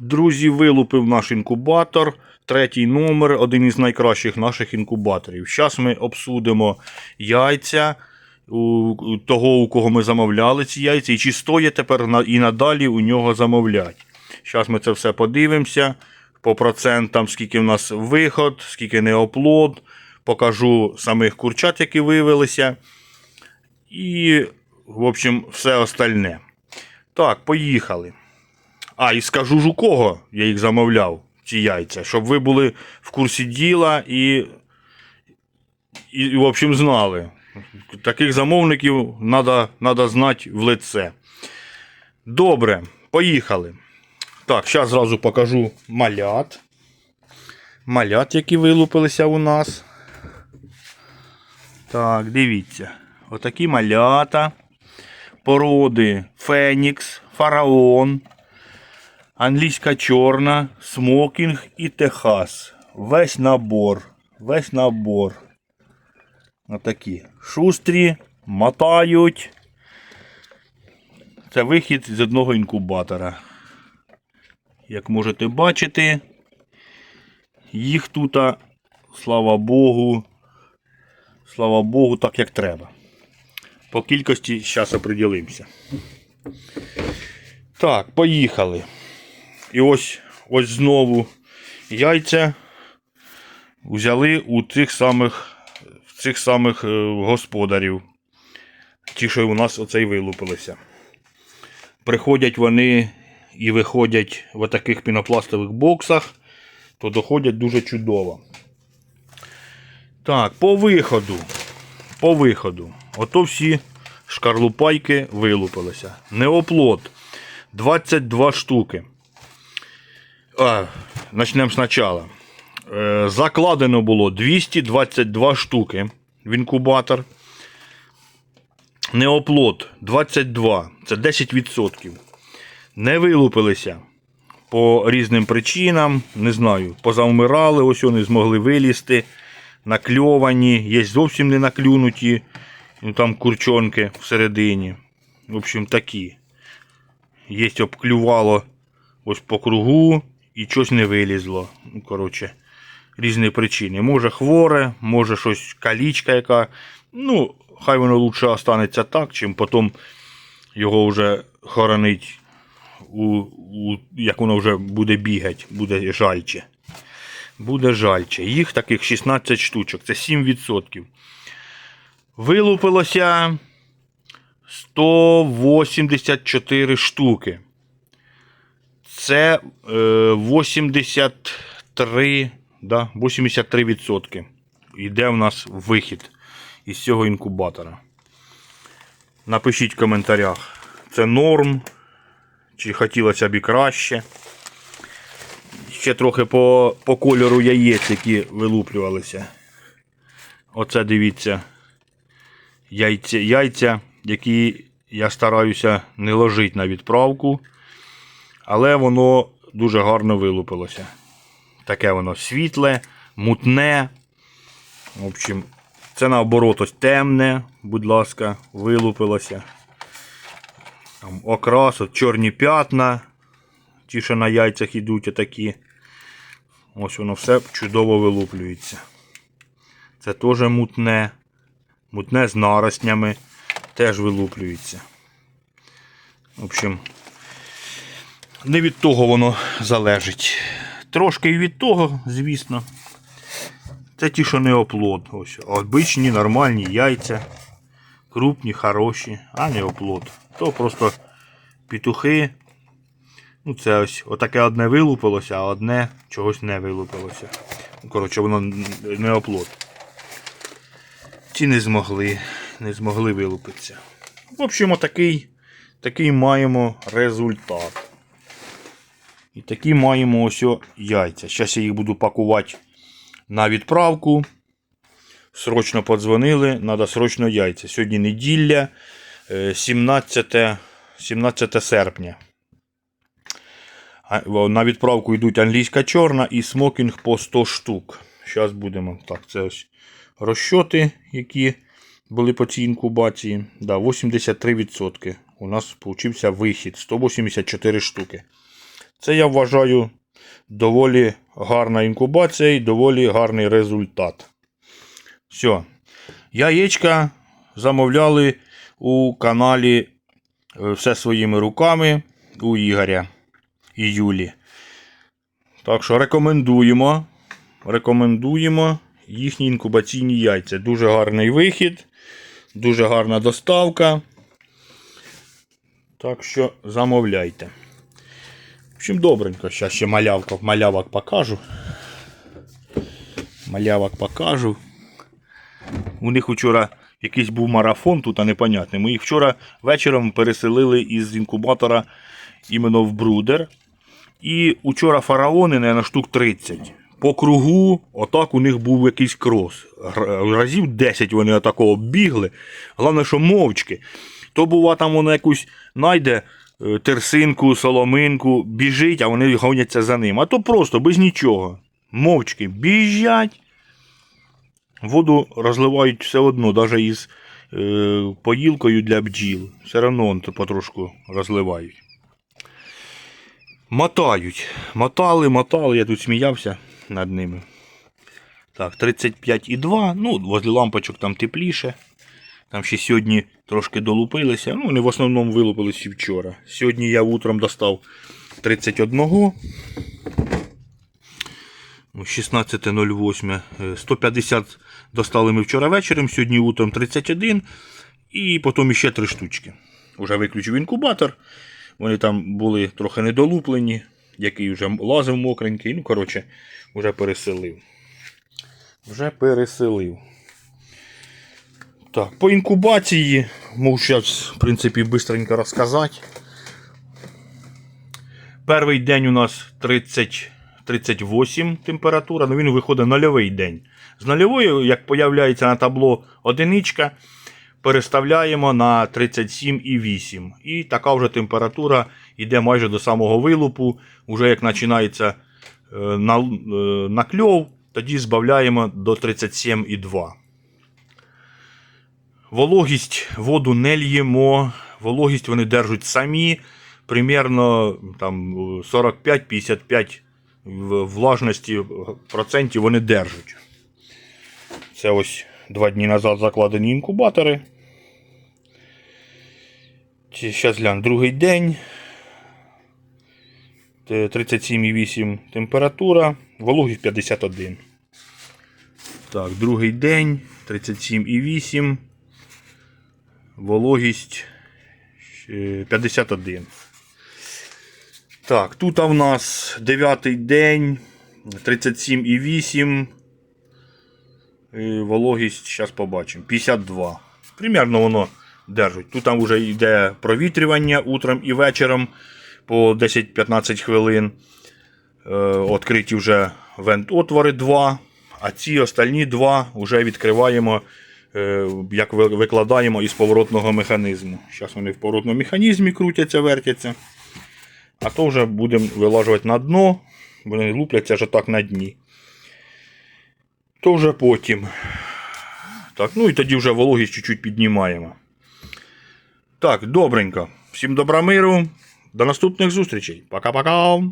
Друзі, вилупив наш інкубатор. Третій номер, один із найкращих наших інкубаторів. Зараз ми обсудимо яйця у того, у кого ми замовляли ці яйця, і чи стоїть тепер і надалі у нього замовляти. Зараз ми це все подивимося. По процентам, скільки в нас виход, скільки не оплод. Покажу самих курчат, які вивелися. І, в общем, все остальне. Так, поїхали. А, і скажу ж у кого я їх замовляв, ці яйця, щоб ви були в курсі діла і, і, в общем, знали. Таких замовників треба знати в лице. Добре, поїхали. Так, зараз зразу покажу малят. Малят, які вилупилися у нас. Так, дивіться. Отакі малята. Породи Фенікс, Фараон, Англійська чорна, смокінг і Техас. Весь набор. Весь набор. Отакі. Шустрі, мотають. Це вихід з одного інкубатора. Як можете бачити, їх тут, слава Богу, слава Богу, так як треба. По кількості зараз оприділимося. Так, поїхали. І ось ось знову яйця взяли у цих самих, в цих самих е, господарів. Ті, що у нас оцей вилупилися. Приходять вони і виходять в таких пінопластових боксах, то доходять дуже чудово. Так, по виходу. По виходу. Ото всі шкарлупайки вилупилися. Неоплод 22 штуки. Начнемо спочатку. Е, закладено було 222 штуки в інкубатор. Неоплод 22. Це 10%. Не вилупилися по різним причинам. Не знаю, позавмирали, ось вони змогли вилізти. Накльовані, є зовсім не наклюнуті. Ну, там курчонки всередині. В общем, такі. Є обклювало ось по кругу і щось не вилізло. Ну, коротше, різні причини. Може хворе, може щось калічка яка. Ну, хай воно лучше останеться так, чим потім його вже хоронить, у, у, як воно вже буде бігати, буде жальче. Буде жальче. Їх таких 16 штучок, це 7%. Вилупилося 184 штуки. Це е, 83, да, 83% йде в нас вихід із цього інкубатора. Напишіть в коментарях, це норм, чи хотілося б і краще. Ще трохи по, по кольору яєць, які вилуплювалися. Оце дивіться яйця, яйця, які я стараюся не ложити на відправку, але воно дуже гарно вилупилося. Таке воно світле, мутне. В общем, це наоборот ось темне, будь ласка, вилупилося. Там окрас, от чорні п'ятна. Ті, що на яйцях йдуть отакі. Ось воно все чудово вилуплюється. Це теж мутне. Мутне з наростнями теж вилуплюється. В общем, не від того воно залежить. Трошки і від того, звісно. Це ті, що не оплод. Ось. Обичні, нормальні яйця. Крупні, хороші, а не оплод. То просто петухи. Ну, це ось отаке одне вилупилося, а одне чогось не вилупилося. Ну, Коротше, воно не оплод. Ті не змогли, не змогли вилупитися. В общем, отакий, такий маємо результат. І такі маємо ось яйця. Зараз я їх буду пакувати на відправку. Срочно подзвонили, треба срочно яйця. Сьогодні неділя, е, 17, 17 серпня. На відправку йдуть англійська чорна і смокінг по 100 штук. Зараз будемо. Так, це ось розчоти, які були по цій інкубації. Да, 83%. У нас получився вихід 184 штуки. Це я вважаю доволі гарна інкубація і доволі гарний результат. Все. Яєчка замовляли у каналі е, Все своїми руками у Ігоря і Юлі. Так що рекомендуємо. Рекомендуємо їхні інкубаційні яйця. Дуже гарний вихід, дуже гарна доставка. Так що замовляйте. Общем, добренько. Зараз ще малявка, малявок покажу. Малявок покажу. У них вчора якийсь був марафон, тут а непонятний. Ми їх вчора вечором переселили із інкубатора іменно в брудер. І учора фараони, на штук 30. По кругу, отак у них був якийсь крос. Разів 10 вони отакого бігли. Головне, що мовчки. То бува там воно якусь найде терсинку, соломинку, біжить, а вони гоняться за ним. А то просто без нічого. Мовчки біжать. Воду розливають все одно, навіть із е, поїлкою для бджіл. Все одно потрошку розливають. Мотають. Мотали, мотали, я тут сміявся над ними. Так, 35,2. Ну, возле лампочок там тепліше. Там ще сьогодні трошки долупилися. Ну, вони в основному вилупилися вчора. Сьогодні я утром достав 31. Ну, 16.08. Е, 150 достали ми вчора вечором, сьогодні утром 31. І потім ще 3 штучки. Уже виключив інкубатор. Вони там були трохи недолуплені, який вже лазив мокренький. Ну, коротше, вже переселив. Вже переселив. Так, по інкубації можу зараз, в принципі, швидко розказати. Перший день у нас 30, 38 температура, ну він виходить нульовий день. З нульової, як появляється на табло одиничка, переставляємо на 37,8. І така вже температура йде майже до самого вилупу. Уже як починається е, е, накльов, тоді збавляємо до 37,2. Вологість воду не л'ємо, вологість вони держать самі. Примерно там 45-55 в- влажності процентів вони держать. Це ось два дні назад закладені інкубатори. Зараз глянь, другий день. 37,8 температура, вологість 51. Так, другий день, 37,8. Вологість е, 51. Так, тут в нас 9 день, 37,8. Е, Вологість, зараз побачимо. 52. Примерно воно держить. Тут там вже йде провітрювання утром і вечором по 10-15 хвилин. Е, Відкриті вже вент-отвори 2, а ці остальні два вже відкриваємо, е, як викладаємо із поворотного механізму. Зараз вони в поворотному механізмі крутяться, вертяться. А то вже будемо вилажувати на дно, вони лупляться вже так на дні. То вже потім. Так, ну і тоді вже вологість чуть-чуть піднімаємо. Так, добренько. Всім добра миру. До наступних зустрічей. Пока-пока.